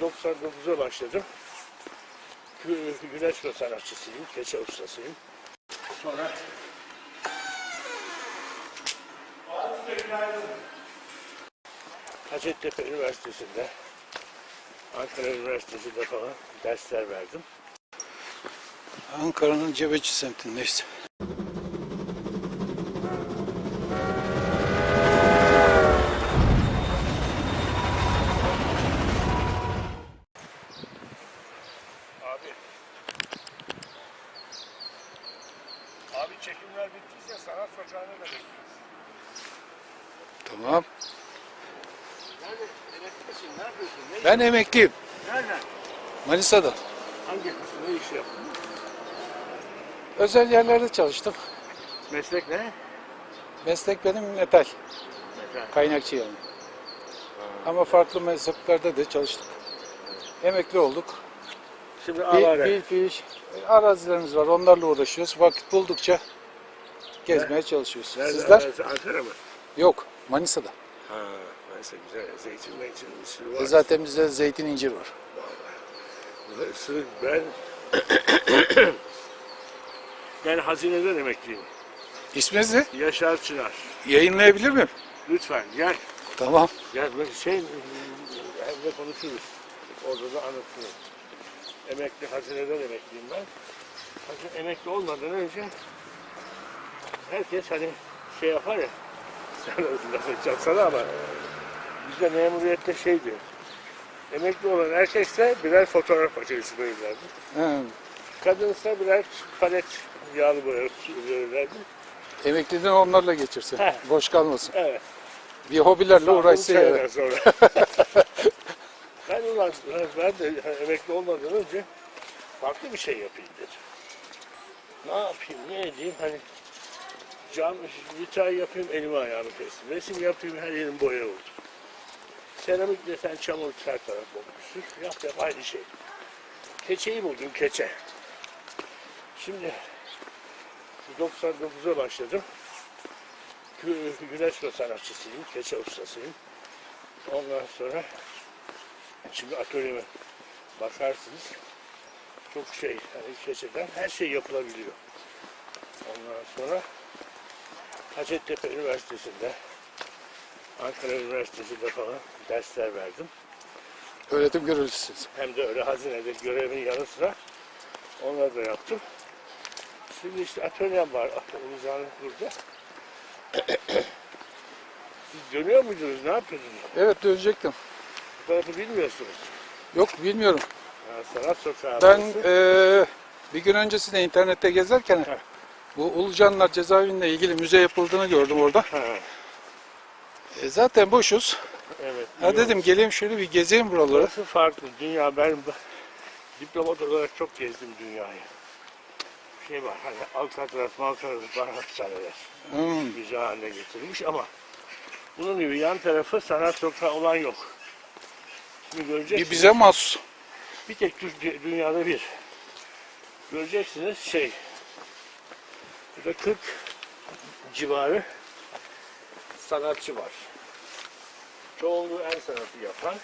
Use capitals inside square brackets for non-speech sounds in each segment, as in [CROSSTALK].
99'a başladım. Gü- Güneş sanatçısıyım, keçe ustasıyım. Sonra Hacettepe Üniversitesi'nde Ankara Üniversitesi'nde falan dersler verdim. Ankara'nın Cebeci semtindeyiz. Abi. Abi çekimler bittiyse sanat sokağına da bekliyoruz. Tamam. Nerede? Emeklisin, ne yapıyorsun? Ne? Ben emekliyim. Nereden? Manisa'da. Hangi kısmı, ne iş yaptın? Özel yerlerde çalıştım. Meslek ne? Meslek benim metal. Mekan. Kaynakçı yani. Ama farklı mesleklerde de çalıştık. Emekli olduk. Şimdi Bir, avare. bir fiil arazilerimiz var. Onlarla uğraşıyoruz. Vakit buldukça gezmeye çalışıyoruz. Nerede? Sizler? Ankara mı? Yok. Manisa'da. Ha, neyse güzel. Zeytin, meytin bir sürü var. E zaten bizde zeytin incir var. Burası ben [COUGHS] ben hazineden emekliyim. İsminiz ne? Yaşar Çınar. Yayınlayabilir miyim? Lütfen gel. Tamam. Gel böyle şey evde konuşuruz. Orada da anlatırım. Emekli hazineden emekliyim ben. Hazine emekli olmadan önce herkes hani şey yapar ya sen [LAUGHS] laf edeceğim sana ama bizde memuriyette şeydi emekli olan erkekse birer fotoğraf makinesi verirlerdi. He. Kadınsa birer palet yağlı boya verirlerdi. Emekliden onlarla geçirsin. He. Boş kalmasın. Evet. Bir hobilerle uğraşsın. Yani. sonra. [LAUGHS] ben ulan ben de emekli olmadan önce farklı bir şey yapayım dedim. Ne yapayım, ne edeyim hani cam vitray yapayım elimi ayağımı kestim. Resim yapayım her yerim boya oldu. Seramik desen çamur her taraf olmuşsun. Yap yap aynı şey. Keçeyi buldum keçe. Şimdi 99'a başladım. Gü- Güneş sanatçısıyım, keçe ustasıyım. Ondan sonra şimdi atölyeme bakarsınız. Çok şey, hani keçeden her şey yapılabiliyor. Ondan sonra Hacettepe Üniversitesi'nde, Ankara Üniversitesi'nde falan dersler verdim. Öğretim görevlisiniz. Hem de öyle hazinede görevin yanı sıra onları da yaptım. Şimdi işte atölyem var. Uluzağ'ın burada. [COUGHS] Siz dönüyor muydunuz? Ne yapıyordunuz? Evet dönecektim. Bu tarafı bilmiyorsunuz. Yok bilmiyorum. Ha, sanat sokağı. Ben burası. eee, bir gün öncesinde internette gezerken Heh. bu Ulucanlar cezaevinde ilgili müze yapıldığını gördüm orada. E, zaten boşuz. Evet. Ha dedim geleyim şöyle bir gezeyim buraları. Burası farklı. Dünya ben diplomat olarak çok gezdim dünyayı. Şey var hani Alcatraz, Malcatraz hapishaneler. Hmm. Müze haline getirilmiş ama bunun gibi yan tarafı sanat sokağı olan yok. Şimdi göreceksiniz. Bir bize mahsus. Bir tek dünyada bir. Göreceksiniz şey. Burada 40 civarı sanatçı var. Çoğunluğu el sanatı yapan.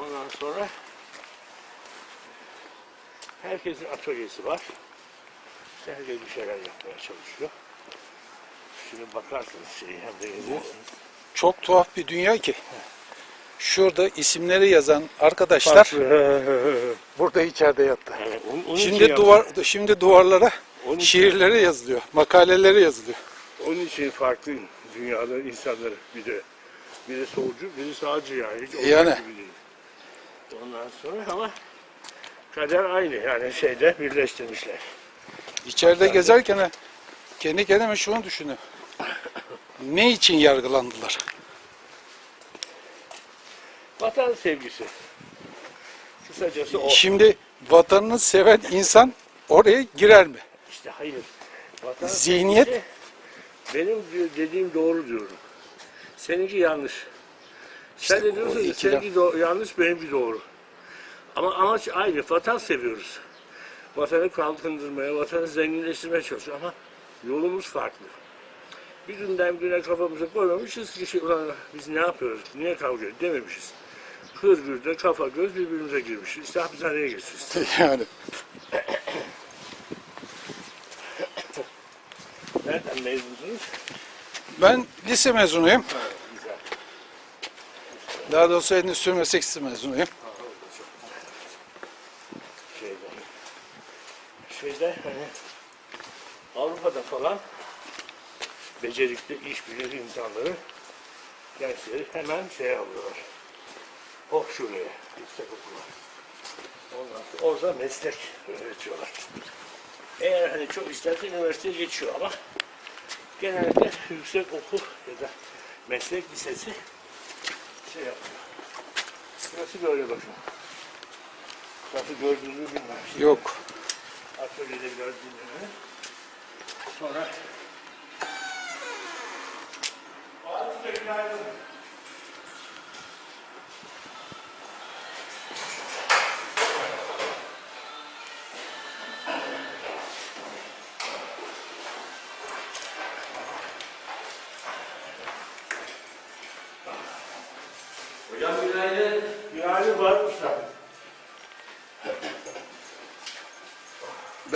Ondan sonra herkesin atölyesi var. İşte herkes bir şeyler yapmaya çalışıyor. Şimdi bakarsınız şeyi hem de yazıyorsunuz. Çok tuhaf bir dünya ki. Şurada isimleri yazan arkadaşlar [LAUGHS] burada içeride yattı. Evet, onun- onun için Şimdi duvar şimdi duvarlara Onun için- şiirleri yazılıyor, makaleleri yazılıyor. Onun için farklı dünyada insanları bir de biri solcu, biri sağcı yani. Hiç Yani. gibi değil. Ondan sonra ama kader aynı yani şeyde birleştirmişler. İçeride gezerken kendi kendime şunu düşünüyorum. Ne için yargılandılar? Vatan sevgisi. Kısacası o. Şimdi vatanını seven insan oraya girer mi? İşte hayır. Vatan Zihniyet- benim di- dediğim doğru diyorum. Seninki yanlış. Sen İşte de o diyorsun ki ikilem. seninki do- yanlış, benimki doğru. Ama amaç aynı. Vatan seviyoruz. Vatanı kalkındırmaya, vatanı zenginleştirmeye çalışıyoruz ama yolumuz farklı. Bir günden güne kafamıza koymamışız ki şey, ulan biz ne yapıyoruz, niye kavga ediyoruz dememişiz. Hırgür'de kafa göz birbirimize girmiş. İşte hapishaneye geçmişiz. [LAUGHS] yani Nereden mezunsunuz? Ben lise mezunuyum. Daha doğrusu endüstri meslek mezunuyum. Şeyde, şeyde hani Avrupa'da falan becerikli iş bilir insanları gençleri hemen şey alıyorlar. Oh şuraya, yüksek okula. Ondan sonra orada meslek öğretiyorlar. Eğer hani çok isterse üniversiteye geçiyor ama genellikle yüksek okul ya da meslek lisesi şey yapıyor. Burası böyle bakın. Nasıl gördüğünüzü bilmem. Şimdi Yok. Atölyede biraz dinlenelim. Sonra Ağzı günaydın.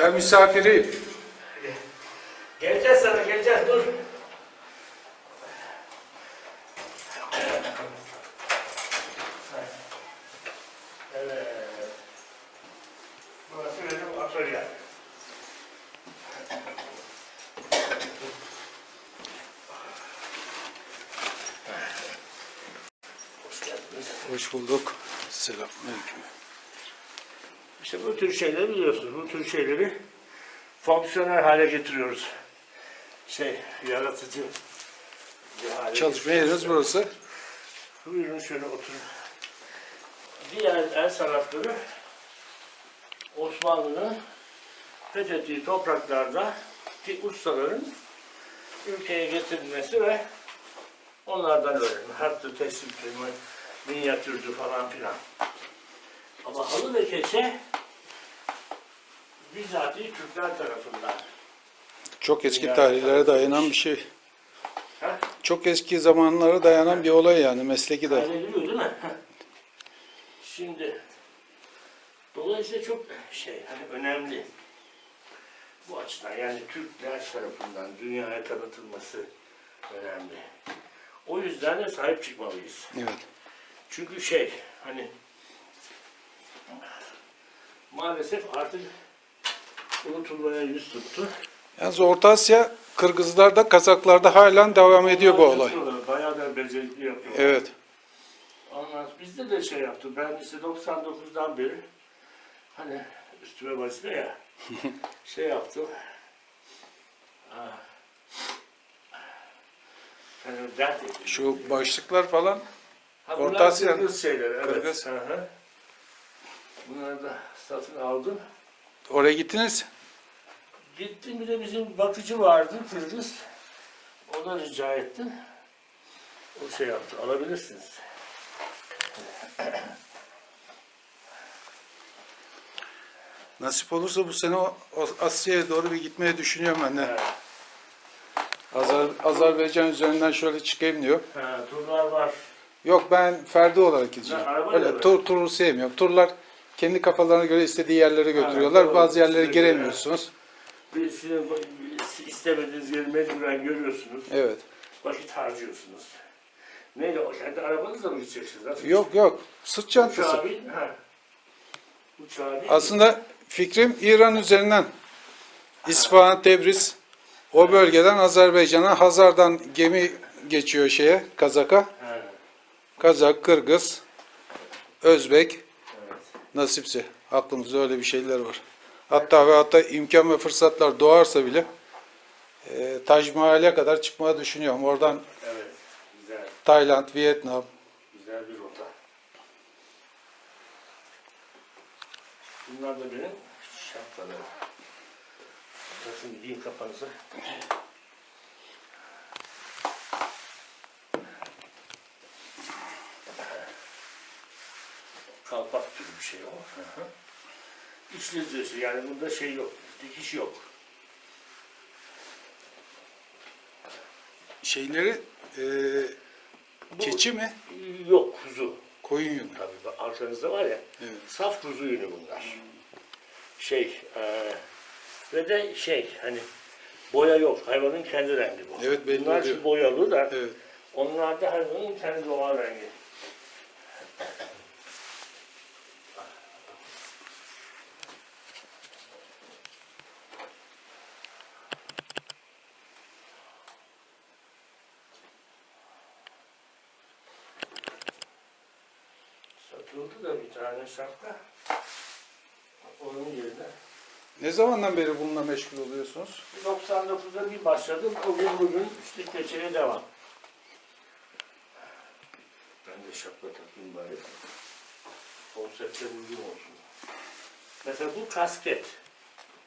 Ben misafiriyim. Geleceğiz sana geleceğiz dur. Evet. Burası benim atölye. Hoş geldiniz. Hoş bulduk. Selamünaleyküm. İşte bu tür şeyleri biliyorsunuz. Bu tür şeyleri fonksiyonel hale getiriyoruz. Şey, yaratıcı bir hale Çalışma getiriyoruz. yeriniz burası. Buyurun şöyle oturun. Diğer el sanatları Osmanlı'nın fethettiği topraklarda ki ustaların ülkeye getirilmesi ve onlardan öğrenme. Hattı, teslimdi, minyatürdü falan filan. Ama halı ve keçe bizatihi Türkler tarafından. Çok eski tarihlere dayanan bir şey. Ha? Çok eski zamanlara dayanan bir olay yani mesleki de. Hallediliyor değil mi? Şimdi dolayısıyla çok şey hani önemli. Bu açıdan yani Türkler tarafından dünyaya tanıtılması önemli. O yüzden de sahip çıkmalıyız. Evet. Çünkü şey hani maalesef artık unutulmaya yüz tuttu. Yalnız Orta Asya, Kırgızlarda, Kazaklarda halen devam ediyor bu olay. Yapıyorlar, Bayağı da becerikli yapıyorlar. Evet. Ondan bizde de şey yaptı. Ben işte 99'dan beri hani üstüme vazife ya [LAUGHS] şey yaptım. Ha. Hani dert ettim. Şu başlıklar falan Ha, Orta bunlar Asya'nın- Kırgız şeyleri. Evet. Kırgız. Hı hı. Bunları da satın aldım. Oraya gittiniz. Gittim bir de bizim bakıcı vardı Kırgız. O da rica etti. O şey yaptı. Alabilirsiniz. Nasip olursa bu sene o, o Asya'ya doğru bir gitmeye düşünüyorum ben de. Ha, Azer, Azerbaycan üzerinden şöyle çıkayım diyor. ha, turlar var. Yok ben ferdi olarak gideceğim. Ha, arabayla Öyle mı? tur, turu sevmiyorum. Turlar kendi kafalarına göre istediği yerlere götürüyorlar. doğru. Bazı yerlere Size göre. giremiyorsunuz. Bir sizin istemediğiniz yeri mecburen görüyorsunuz. Evet. Vakit harcıyorsunuz. Neyle kendi arabanızla mı gideceksiniz? Nasıl? Yok yok. Sırt çantası. Uçağa bin. Ha. Uçağa bin. Aslında fikrim İran üzerinden İsfahan, Tebriz o bölgeden Azerbaycan'a Hazar'dan gemi geçiyor şeye Kazak'a. Kazak, Kırgız, Özbek. Nasipse. Aklımızda öyle bir şeyler var. Hatta ve hatta imkan ve fırsatlar doğarsa bile e, Tac Mahal'e kadar çıkmayı düşünüyorum. Oradan Evet. Güzel. Tayland, Vietnam. Güzel bir rota. Bunlar da benim şapkalarım. Takın gideyim kafanıza. Kalpak türü bir şey o. Hı hı. Yani bunda şey yok, dikiş yok. Şeyleri e, Bu- keçi mi? Yok kuzu. Koyun yünü. Tabii arkanızda var ya. Evet. Saf kuzu yünü bunlar. Şey e, ve de şey hani boya yok. Hayvanın kendi rengi bu. Evet, belli Bunlar oluyor. şu boyalı da Evet. onlar da hayvanın kendi doğal rengi. Satıldı şapka. Onun yerine. Ne zamandan beri bununla meşgul oluyorsunuz? 99'da bir başladım. Bugün bugün işte geçeye devam. Ben de şapka takayım bari. Konsepte uygun olsun. Mesela bu kasket.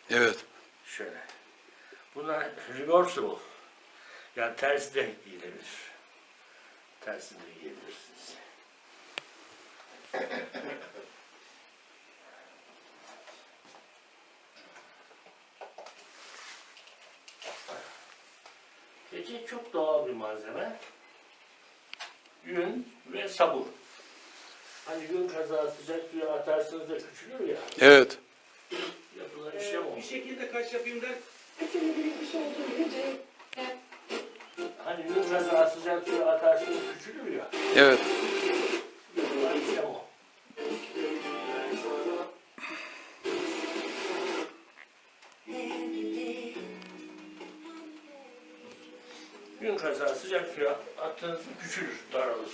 Evet. Şöyle. Bunlar reversible. Yani ters de giyilebilir. Tersini de giyebilirsiniz. Keçe çok doğal bir malzeme. Yün ve sabun. Hani yün kazağı sıcak suya atarsınız da küçülür ya. Evet. Yapılan işlem o. Bir şekilde kaç yapayım der. Büyük bir şey olduğunu Hani yün kazağı sıcak suya atarsınız küçülür ya. Evet. Yapılan işlem o. Gün kazağı sıcak suya attığınız küçülür, daralır.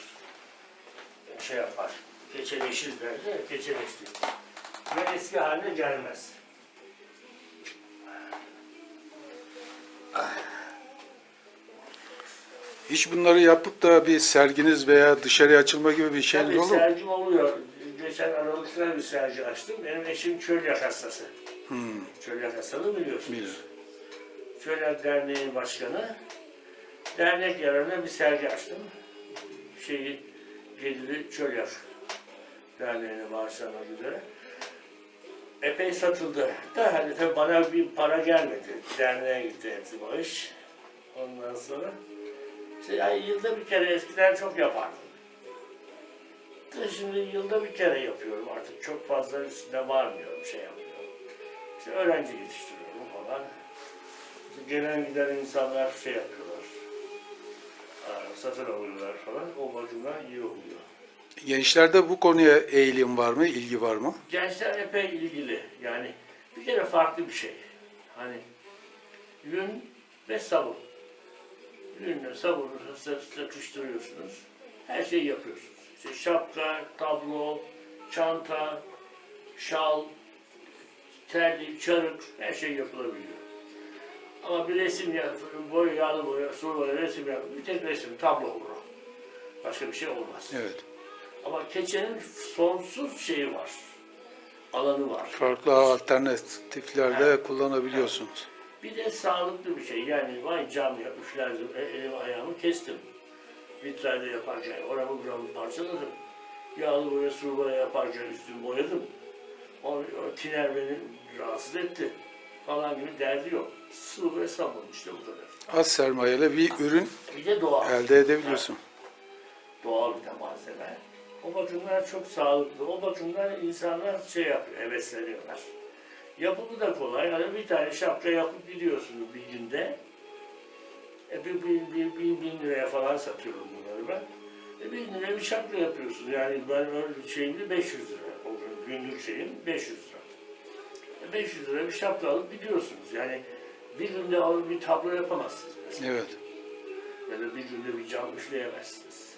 Şey yapar, keçeleşir derdi, keçeleşti. Ve eski haline gelmez. Hiç bunları yapıp da bir serginiz veya dışarıya açılma gibi bir şeyiniz Tabii olur mu? sergim oluyor. Geçen Aralık'ta bir sergi açtım. Benim eşim çölyak hastası. Hmm. Çölyak hastalığı biliyorsunuz. Biliyorum. Çölyak Derneği Başkanı. Dernek yararına bir sergi açtım. Şeyi Geliri Çölyak Derneği'ne bağışlamak üzere. Epey satıldı. Da hani tabii bana bir para gelmedi. Derneğe gitti hepsi iş. Ondan sonra işte yani yılda bir kere eskiden çok yapardım. Da Şimdi yılda bir kere yapıyorum artık. Çok fazla üstüne varmıyorum, şey yapmıyorum. İşte öğrenci yetiştiriyorum falan. İşte gelen giden insanlar şey yapıyorlar. Satın alıyorlar falan. O bakımdan iyi oluyor. Gençlerde bu konuya eğilim var mı, ilgi var mı? Gençler epey ilgili. Yani bir kere farklı bir şey. Hani yün ve sabun. Yünle sabunu sı- sıkıştırıyorsunuz. Her şeyi yapıyorsunuz. İşte şapka, tablo, çanta, şal, terlik, çarık her şey yapılabiliyor. Ama bir resim yap, boya, yağlı boya, sulu boya resim yap, bir tek resim, tablo olur o. Başka bir şey olmaz. Evet. Ama keçenin sonsuz şeyi var. Alanı var. Farklı alternatiflerde kullanabiliyorsunuz. Bir de sağlıklı bir şey. Yani vay cam ya üflerdim, e- elimi ayağımı kestim. Vitrayda yaparken oramı buramı parçaladım. Yağlı boya, sulu boya yaparken üstümü boyadım. O, o tiner beni rahatsız etti. Falan gibi derdi yok. Su ve sabun işte bu kadar. Az sermayeyle bir ürün Bir de doğal. elde edebiliyorsun. Doğal bir de malzeme. O bakımdan çok sağlıklı. O bakımdan insanlar şey yapıyor, hevesleniyorlar. Yapımı da kolay. Hani bir tane şapka yapıp gidiyorsunuz bir günde. E bir, bir, bir, bir bin liraya falan satıyorum bunları ben. E bin liraya bir şapka yapıyorsun. Yani ben öyle şeyimde 500 lira. O gün günlük şeyim 500 lira. E 500 lira bir şapka alıp gidiyorsunuz. Yani bir günde alıp bir tablo yapamazsınız mesela. Evet. Ya da bir günde bir cam işleyemezsiniz.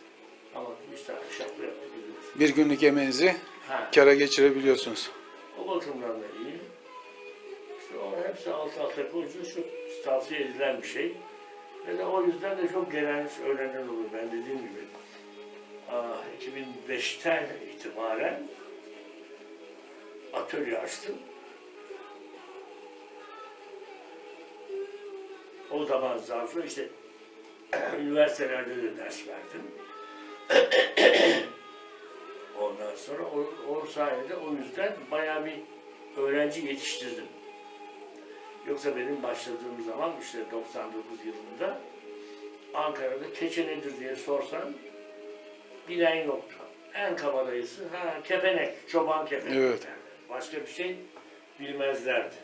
Ama bir tane şapka yapıp gidiyorsunuz. Bir günlük emeğinizi Ha, kara geçirebiliyorsunuz. o bakımdan da iyi. İşte o hepsi alt alta koyunca çok tavsiye edilen bir şey. Ve de o yüzden de çok gelen öğrenen oluyor. Ben dediğim gibi aa, 2005'ten itibaren atölye açtım. O zaman zarfı işte [CLEARS THROAT] üniversitelerde de ders verdim. [CLEARS THROAT] Ondan sonra o, o sayede o yüzden bayağı bir öğrenci yetiştirdim. Yoksa benim başladığım zaman işte 99 yılında Ankara'da keçe nedir diye sorsan bilen yoktu. en kabadayısı ha kepenek, çoban kepenek. Evet. Başka bir şey bilmezlerdi.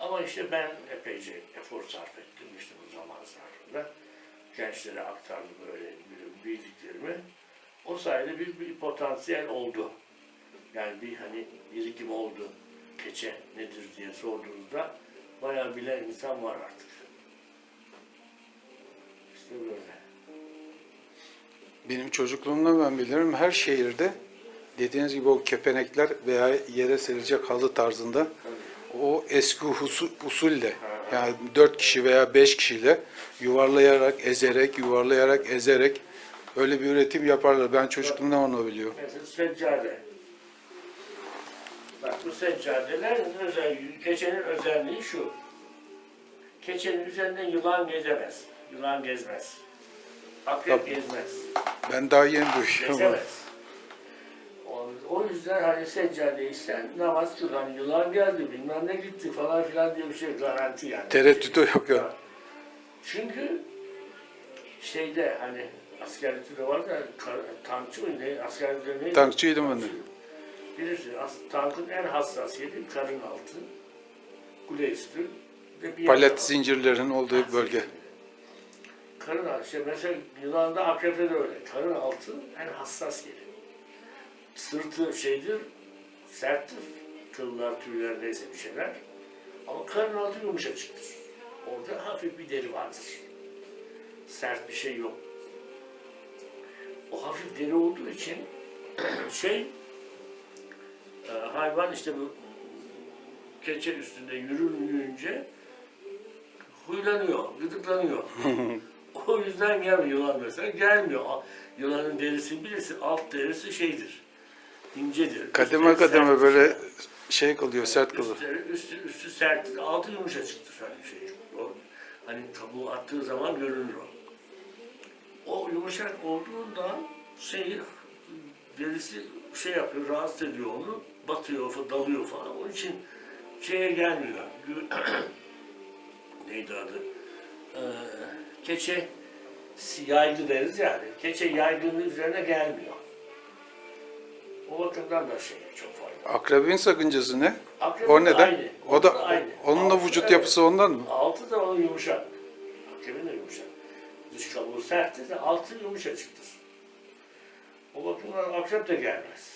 Ama işte ben epeyce efor sarf ettim işte bu zaman zarfında. Gençlere aktardım böyle bildiklerimi. O sayede bir, bir potansiyel oldu. Yani bir hani birikim oldu. Keçe nedir diye sorduğunuzda bayağı bilen insan var artık. İşte böyle. Benim çocukluğumdan ben bilirim her şehirde dediğiniz gibi o kepenekler veya yere serilecek halı tarzında o eski usul, usulle yani dört kişi veya beş kişiyle yuvarlayarak, ezerek, yuvarlayarak, ezerek öyle bir üretim yaparlar. Ben çocukluğumdan onu biliyorum. Mesela seccade. Bak bu seccadelerin özel, keçenin özelliği şu. Keçenin üzerinden yılan gezemez. Yılan gezmez. Akrep Tabii. gezmez. Ben daha yeni duyuyorum. Gezemez. O, yüzden hani seccade isen namaz kıl. Hani yılan geldi bilmem ne gitti falan filan diye bir şey garanti yani. Tereddütü yok yani. Çünkü şeyde hani askerlikte de var da tankçı mı ne askerlikte ne? Tankçıydım ben de. Bilirsin tankın en hassas yeri karın altı, kule üstü ve bir Palet zincirlerin olduğu bölge. Karın altı, işte mesela yılanda akrepte de öyle. Karın altı en hassas yeri. Sırtı şeydir, serttir. Kıllar, tüyler neyse bir şeyler. Ama karın altı yumuşacıktır. Orada hafif bir deri vardır. Sert bir şey yok. O hafif deri olduğu için [CLEARS THROAT] şey e, hayvan işte bu keçe üstünde yürüyünce huylanıyor, gıdıklanıyor. [LAUGHS] o yüzden gelmiyor yılan mesela. Gelmiyor. Yılanın derisi bilirsin alt derisi şeydir. İncedir. Kademe Üstü kademe sert. böyle şey kalıyor, sert kalıyor. Üstü, üstü, üstü sert, altı yumuşacıktır hani şey. O, hani kabuğu attığı zaman görünür o. O yumuşak olduğundan şey derisi şey yapıyor, rahatsız ediyor onu, batıyor, dalıyor falan. Onun için şeye gelmiyor. [CLEARS THROAT] Neydi adı? Ee, keçe yaygı deriz yani. Keçe yaygının üzerine gelmiyor. O bakımdan da şey çok faydalı. Akrebin sakıncası ne? Akrep O neden? aynı. O da aynı. onun da vücut evet. yapısı ondan mı? Altı da onun yumuşak. Akrebin de yumuşak. Dış kabuğu serttir de altı yumuşacıktır. O bakımdan akrep de gelmez.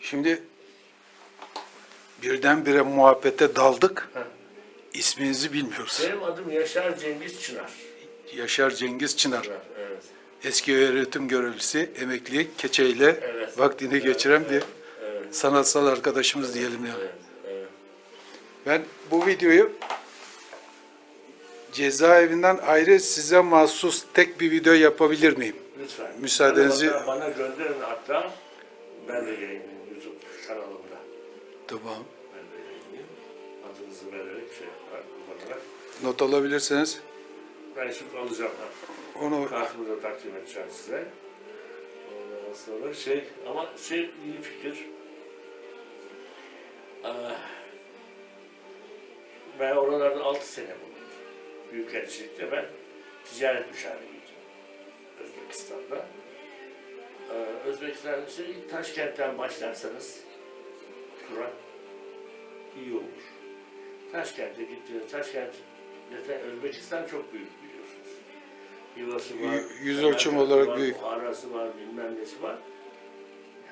Şimdi birdenbire muhabbete daldık. Heh. İsminizi bilmiyoruz. Benim adım Yaşar Cengiz Çınar. Yaşar Cengiz Çınar. Evet. Eski öğretim görevlisi, emekli, keçeyle Evet. vaktini geçiren bir Evet. sanatsal arkadaşımız diyelim yani. Evet. evet. Ben bu videoyu cezaevinden ayrı size mahsus tek bir video yapabilir miyim? Lütfen. Müsaadenizi- Bana, bana gönderin hatta. Ben de yayınlayayım YouTube kanalımda. Tamam. Ben de yayınlayayım. Adınızı vererek şey kullanarak. Not alabilirseniz Ben şimdi alacağım. Onu Kartımı da takdim edeceğim size. Ondan sonra şey, ama şey iyi fikir. Ah, Ben oralarda 6 sene bulundum. Büyükelçilikte ben ticaret müşaviriydim. Özbekistan'da. Ee, Özbekistan işte ilk Taşkent'ten başlarsanız tura iyi olur. Taşkent'e gittiniz. Taşkent zaten Özbekistan çok büyük. Yuvası var. Yüz ölçüm olarak var, büyük. Buhara'sı var, bilmem nesi var.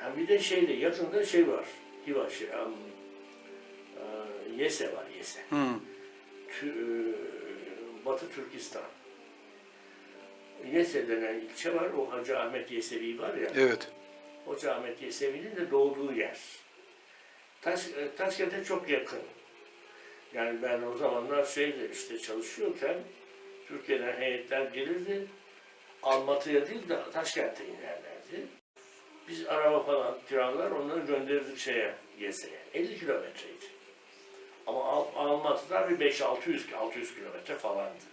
Ha bir de şeyde yakında şey var. Hiva şey, am, e, Yese var Yese. Hı. Tü- e, Batı Türkistan. Yese denen ilçe var. O Hacı Ahmet Yesevi var ya. evet. Hoca Ahmet Yesevi'nin de doğduğu yer. Taş, e, Taşkent'e çok yakın. Yani ben o zamanlar şeyde işte çalışıyorken Türkiye'den heyetler gelirdi. Almatı'ya değil de Taşkent'e inerlerdi. Biz araba falan kiralar onları gönderirdik şeye, Yese'ye. 50 kilometreydi. Ama Al- Almatı'dan bir 5-600 600 kilometre falandı.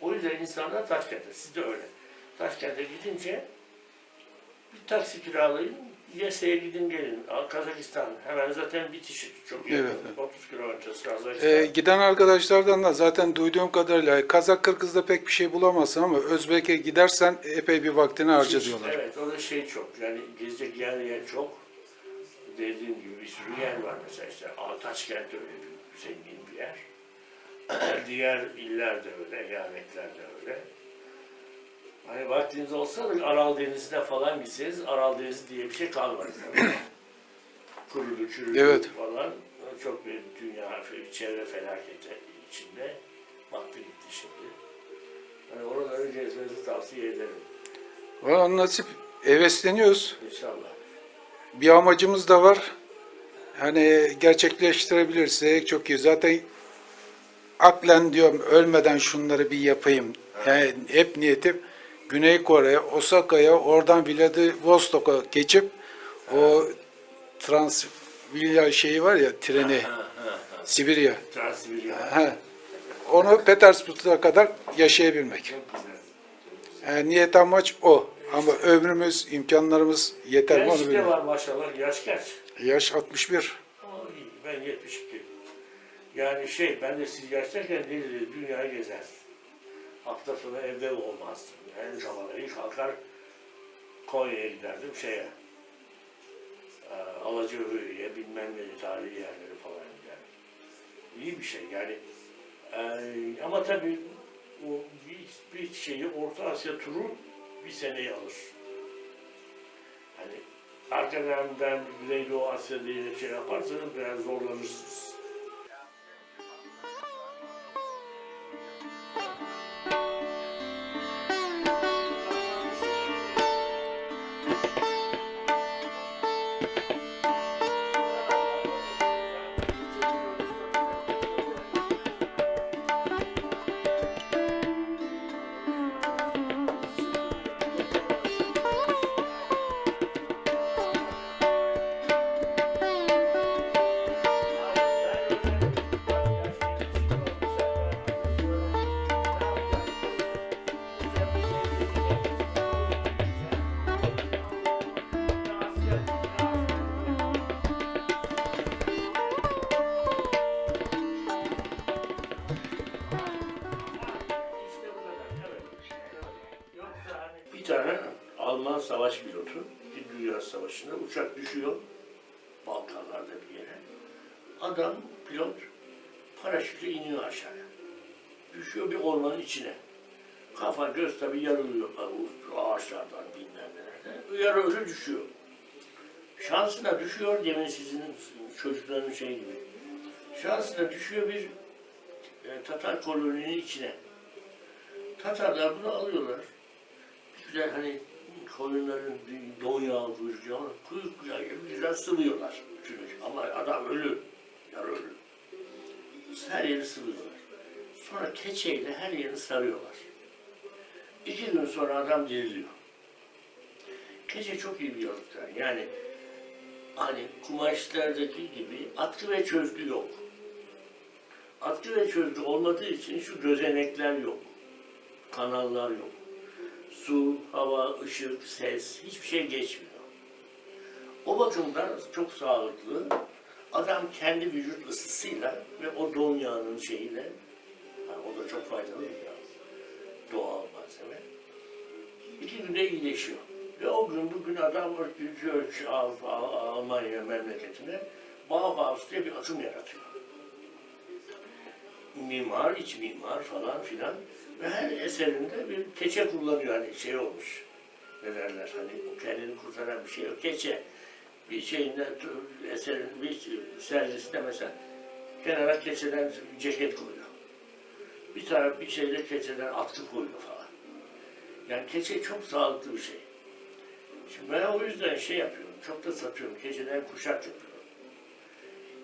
O yüzden insanlar Taşkent'e, siz de öyle. Taşkent'e gidince bir taksi kiralayın, Yese'ye gidin gelin. Kazakistan hemen zaten bitişik. Çok yakın. Evet, evet. 30 kilometre Kazakistan. Ee, giden arkadaşlardan da zaten duyduğum kadarıyla Kazak Kırgız'da pek bir şey bulamazsın ama Özbek'e gidersen epey bir vaktini harca diyorlar. Evet, orada şey çok. Yani gezecek yer yer çok. Dediğim gibi bir sürü yer var mesela işte Taşkent öyle bir zengin bir yer. [CLEARS THROAT] Diğer iller de öyle, eyaletler de öyle. Hani vaktiniz olsa da Aral Denizi'ne falan gitseniz Aral Denizi diye bir şey kalmadı. Kurudu, çürüdü Evet. falan. Çok bir dünya, çevre felaketi içinde. Baktı gitti şimdi. Hani oraları gezmenizi tavsiye ederim. Valla nasip hevesleniyoruz. İnşallah. Bir amacımız da var. Hani gerçekleştirebilirsek çok iyi. Zaten aklen diyorum ölmeden şunları bir yapayım. Yani hep niyetim Güney Kore, Osaka'ya, oradan Vladivostok'a geçip o Transvilya şeyi var ya treni. Sibirya. Ha. Onu Petersburg'a kadar yaşayabilmek. Yani niyet amaç o. Ama ömrümüz, imkanlarımız yeter mi onu Gençlik de bilmiyorum. var maşallah. Yaş kaç? Yaş 61. Ama iyi. Ben 72. Yani şey, ben de siz yaştayken dedi, dünyayı gezerdim. Hafta sonu evde olmazdım. En sabahları kalkar Konya'ya giderdim şeye. E, Alacıhöyü'ye, bilmem ne tarihi yerleri falan giderdim. İyi bir şey yani. E, ama tabii o bir, bir şeyi Orta Asya turu bir seneyi alır. Hani arkadan ben Güneydoğu Asya diye şey yaparsanız biraz zorlanırsınız. Savaş pilotu bir dünya savaşında uçak düşüyor Balkanlarda bir yere. Adam pilot paraşütle iniyor aşağıya. Düşüyor bir ormanın içine. Kafa göz tabi yarılıyor ağaçlardan bilmem nelerden. Yarı ölü düşüyor. Şansına düşüyor demin sizin çocukların şey gibi. Şansına düşüyor bir e, Tatar koloninin içine. Tatarlar bunu alıyorlar. Bir güzel hani koyunların don yağı kuyruğu kuyruk yağı gibi güzel sıvıyorlar. Bütün, ama adam ölü. Yarı ölü. Her yeri sıvıyorlar. Sonra keçeyle her yerini sarıyorlar. İki gün sonra adam diriliyor. Keçe çok iyi bir yaratık. Yani hani kumaşlardaki gibi atkı ve çözgü yok. Atkı ve çözgü olmadığı için şu gözenekler yok. Kanallar yok. Su, hava, ışık, ses hiçbir şey geçmiyor. O bakımdan çok sağlıklı. Adam kendi vücut ısısıyla ve o don yağının şeyiyle, ha, o da çok faydalı bir yağ, doğal malzeme, iki günde iyileşiyor. Ve o gün bugün adam gidiyor Al- Al- Almanya memleketine Bauhaus diye bir akım yaratıyor. Mimar, iç mimar falan filan her eserinde bir keçe kullanıyor hani şey olmuş. Ne derler hani kendini kurtaran bir şey yok. Keçe bir şeyinde eserin bir sergisinde mesela kenara keçeden ceket koyuyor. Bir taraf bir şeyde keçeden atkı koyuyor falan. Yani keçe çok sağlıklı bir şey. Şimdi ben o yüzden şey yapıyorum, çok da satıyorum, keçeden kuşak yapıyorum.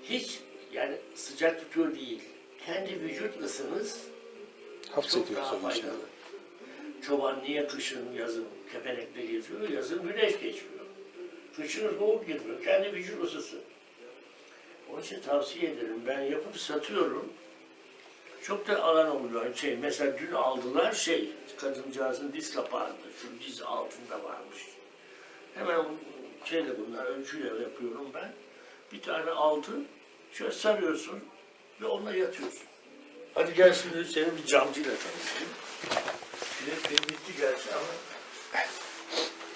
Hiç yani sıcak tutuyor değil. Kendi vücut ısınız çok Hapsediyor daha sonra içine. faydalı. Çoban niye kışın, yazın kepenekle geziyor, yazın güneş geçmiyor. Kışın soğuk girmiyor, kendi vücut ısısı. Onun için tavsiye ederim, ben yapıp satıyorum. Çok da alan oluyor. Şey, mesela dün aldılar şey, kadıncağızın diz kapağında, şu diz altında varmış. Hemen şeyle bunlar ölçüyle yapıyorum ben. Bir tane altın şöyle sarıyorsun ve onunla yatıyorsun. Hadi gel şimdi seni bir camcıyla tanıştırayım. Biletleri bitti gerçi ama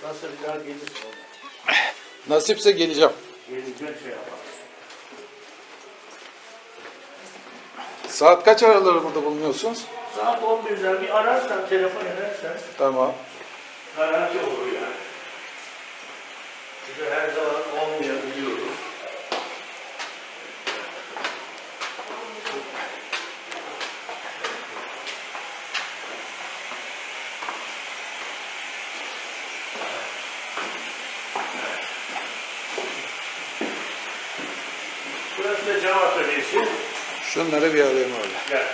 nasıl bir daha gelirsin ona. Nasipse geleceğim. Gelince şey yapar. Saat kaç araları burada bulunuyorsunuz? Saat 11'den bir ararsan, telefon edersen Tamam. garanti olur yani. Çünkü her zaman Burası da cam atölyesi. Şunları bir arayayım öyle. Gel.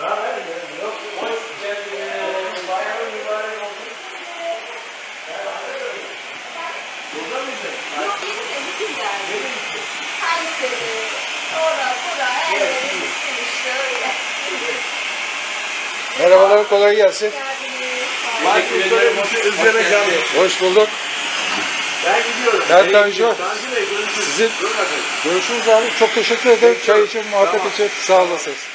Ne haber? ya? Yok, hoş geldin. Bayramın mübarek olsun. Burada mıydın? Yok yine de bütün geldi. Kayseri, ora bura her yere gittim işte öyle. Merhabalar, kolay gelsin. Hoş bulduk. Ben gidiyorum. Ben Bey, Sizin-. Görüşürüz abi. Çok teşekkür ederim. Çay için, muhabbet için. Sağ olasınız.